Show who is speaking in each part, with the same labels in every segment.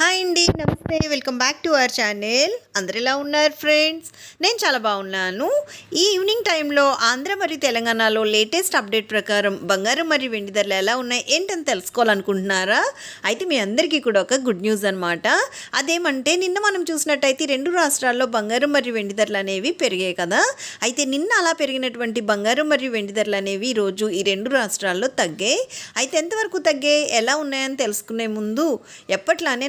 Speaker 1: Hi అండి నమస్తే. Welcome back to our channel అందరు ఎలా ఉన్నారు ఫ్రెండ్స్ నేను చాలా బాగున్నాను. ఈ ఈవినింగ్ టైంలో ఆంధ్ర మరియు తెలంగాణలో లేటెస్ట్ అప్డేట్ ప్రకారం బంగారం మరియు వెండి ధరలు ఎలా ఉన్నాయి ఏంటని తెలుసుకోవాలనుకుంటున్నారా? అయితే మీ అందరికీ కూడా ఒక గుడ్ న్యూస్ అనమాట అదేమంటే నిన్న మనం చూసినట్టయితే ఈ రెండు రాష్ట్రాల్లో బంగారం మరియు వెండి ధరలు అనేవి పెరిగాయి కదా. అయితే నిన్న అలా పెరిగినటువంటి బంగారం మరియు వెండి ధరలు అనేవి ఈరోజు ఈ రెండు రాష్ట్రాల్లో తగ్గాయి. అయితే ఎంతవరకు తగ్గాయి ఎలా ఉన్నాయని తెలుసుకునే ముందు ఎప్పట్లానే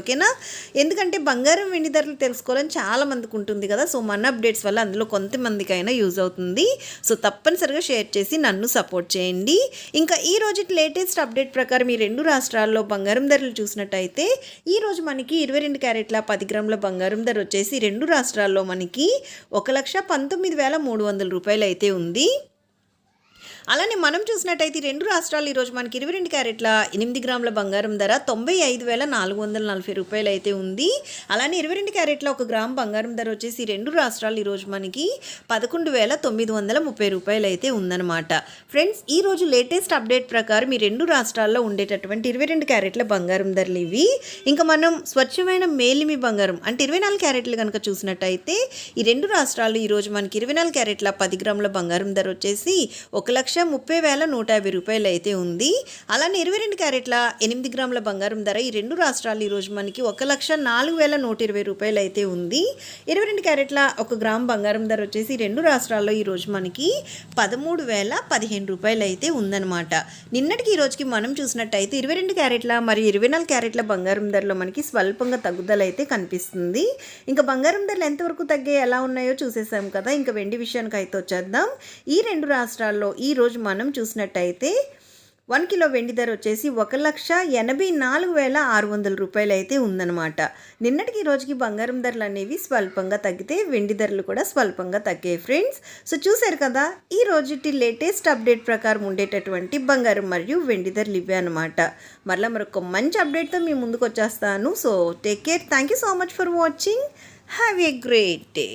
Speaker 1: ఓకేనా? ఎందుకంటే బంగారం వెండి ధరలు తెలుసుకోవాలని చాలా మందికి ఉంటుంది కదా. సో మన అప్డేట్స్ వల్ల అందులో కొంతమందికైనా యూజ్ అవుతుంది. సో తప్పనిసరిగా షేర్ చేసి నన్ను సపోర్ట్ చేయండి. ఇంకా ఈ రోజు లేటెస్ట్ అప్డేట్ ప్రకారం ఈ రెండు రాష్ట్రాల్లో బంగారం ధరలు చూసినట్టయితే ఈరోజు మనకి ఇరవై రెండు క్యారెట్ల పది గ్రాముల బంగారం ధర వచ్చేసి రెండు రాష్ట్రాల్లో మనకి ఒక లక్ష పంతొమ్మిది వేల మూడు వందల రూపాయలు అయితే ఉంది. అలానే మనం చూసినట్టయితే ఈ రెండు రాష్ట్రాలు ఈరోజు మనకి ఇరవై రెండు క్యారెట్ల ఎనిమిది గ్రాముల బంగారం ధర తొంభై ఐదు వేల నాలుగు వందల నలభై రూపాయలు అయితే ఉంది. అలానే ఇరవై రెండు క్యారెట్ల ఒక గ్రామ్ బంగారం ధర వచ్చేసి రెండు రాష్ట్రాలు ఈరోజు మనకి పదకొండు వేల తొమ్మిది వందల ముప్పై రూపాయలు అయితే ఉందన్నమాట. ఫ్రెండ్స్ ఈరోజు లేటెస్ట్ అప్డేట్ ప్రకారం ఈ రెండు రాష్ట్రాల్లో ఉండేటటువంటి ఇరవై రెండు క్యారెట్ల బంగారం ధరలు ఇవి. ఇంకా మనం స్వచ్ఛమైన మేలిమి బంగారం అంటే ఇరవై నాలుగు క్యారెట్లు కనుక చూసినట్టయితే ఈ రెండు రాష్ట్రాలు ఈరోజు మనకి ఇరవై నాలుగు క్యారెట్ల పది గ్రాముల బంగారం ధర వచ్చేసి ఒక లక్ష లక్ష ముప్పై వేల నూట యాభై రూపాయలు అయితే ఉంది. అలానే ఇరవై రెండు క్యారెట్ల ఎనిమిది గ్రాముల బంగారం ధర ఈ రెండు రాష్ట్రాలు ఈరోజు మనకి ఒక లక్ష నాలుగు వేల నూట ఇరవై రూపాయలు అయితే ఉంది. ఇరవై రెండు క్యారెట్ల ఒక గ్రామ్ బంగారం ధర వచ్చేసి రెండు రాష్ట్రాల్లో ఈరోజు మనకి పదమూడు వేల పదిహేను రూపాయలు అయితే ఉందన్నమాట. నిన్నటికి ఈ రోజుకి మనం చూసినట్టయితే ఇరవై రెండు క్యారెట్ల మరియు ఇరవై నాలుగు క్యారెట్ల బంగారం ధరలో మనకి స్వల్పంగా తగ్గుదల అయితే కనిపిస్తుంది. ఇంకా బంగారం ధరలు ఎంతవరకు తగ్గే ఎలా ఉన్నాయో చూసేసాం కదా. ఇంకా వెండి విషయానికి అయితే వచ్చేద్దాం. ఈ రెండు రాష్ట్రాల్లో ఈ రోజు మనం చూసినట్టయితే వన్ కిలో వెండి ధర వచ్చేసి ఒక లక్ష ఎనభై నాలుగు వేల ఆరు వందల రూపాయలు అయితే ఉందన్నమాట. నిన్నటికి ఈ రోజుకి బంగారం ధరలు అనేవి స్వల్పంగా తగ్గితే వెండి ధరలు కూడా స్వల్పంగా తగ్గాయి ఫ్రెండ్స్. సో చూశారు కదా ఈ రోజుటి లేటెస్ట్ అప్డేట్ ప్రకారం ఉండేటటువంటి బంగారం మరియు వెండి ధరలు ఇవే అనమాట మరలా మరొక మంచి అప్డేట్తో మీ ముందుకు వచ్చేస్తాను. So take care. Thank you so much for watching. Have a great day.